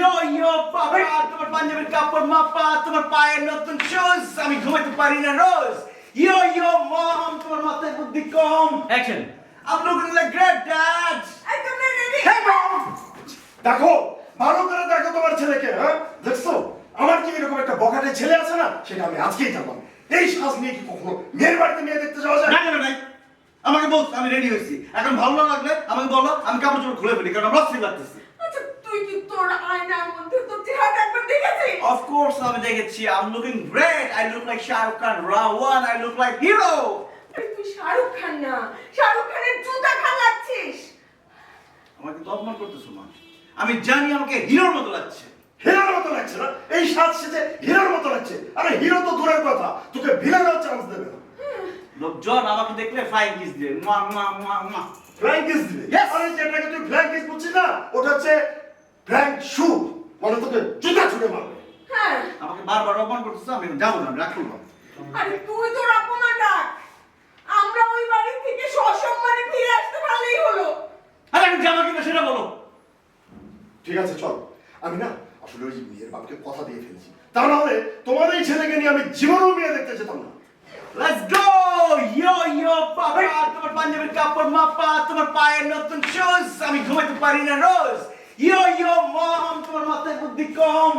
ইয়ো ইয়ো বাবা তোমার পাঞ্জাবির কাপড় মাপা তোমার পায়ের নতুন শুজ আমি ঘুমাইতে পারি না রোজ। ইয়ো ইয়ো মম তোমার মাথায় বুদ্ধি কম। Action I'm looking like great dad. একদম রেডি Hey mom! দেখো ভালো করে দেখো তোমার ছেলেকে হ্যাঁ? দেখছ? আমার কি এরকম একটা বখাটে ছেলে আছে না সেটা আমি আজকেই জানলাম এই সাজ নিয়ে কি কখনো মেয়ের বাড়িতে মেয়ে দেখতে যাওয়া যায়? না না নাই। আমাকে বল আমি রেডি হয়েছি। এখন ভালো না লাগলে আমাকে বলো আমি কাপড় চোপড় খুলে ফেলি কারণ আমার অস্থির লাগতেছে। তোর একবার আমি দেখেছি। I'm looking great. I look like Shah Rukh Khan. Rawan I look like hero. তুই শাহরুখ খান না। শাহরুখ খানের জুতা খান লাগছিস আমাকে তো অপমান করতেছো মা। আমি জানি আমাকে হিরোর মতো লাগছে। হিরোর মতো লাগছে না। এই সাজ সেজে হিরোর মতো লাগছে। আরে হিরো তো দূরের কথা। তোকে ভিলেনও চান্স দেবে না। লোকজন আমাকে দেখলে ফ্লাইং কিস দিয়ে মা মা মা মা। ফ্ল্যাঙ্ক কিস দিবে। Yes! আরে যেটাকে তুই ফ্ল্যাঙ্ক কিস বুঝছিস না ওটা হচ্ছে ফ্ল্যাঙ্ক শু মানে তোকে জুতা ছুড়ে মারবে। হ্যাঁ। আমাকে বারবার অপমান করতেছো আমি যাব না করব। আরে তুই তোর অপমান রাখ। আমরা ওই বাড়ি থেকে সসম্মানে ফিরে আসতে পারলেই হলো। আরে আমি যাব কিনা সেটা বলো। ঠিক আছে চল। আমি না আসলে ওই মেয়ের বাপকে কথা দিয়ে ফেলেছি। তা না হলে তোমার এই ছেলেকে নিয়ে আমি জীবনেও মেয়ে দেখতে যেতাম না। লেটস গো ইয়ো ইয়ো বাবা তোমার পাঞ্জাবির কাপড় মাপা তোমার পায়ের নতুন শুজ আমি ঘুমাইতে পারি না রোজ। ইয়ো ইয়ো মা তোমার মাথায় বুদ্ধি কম।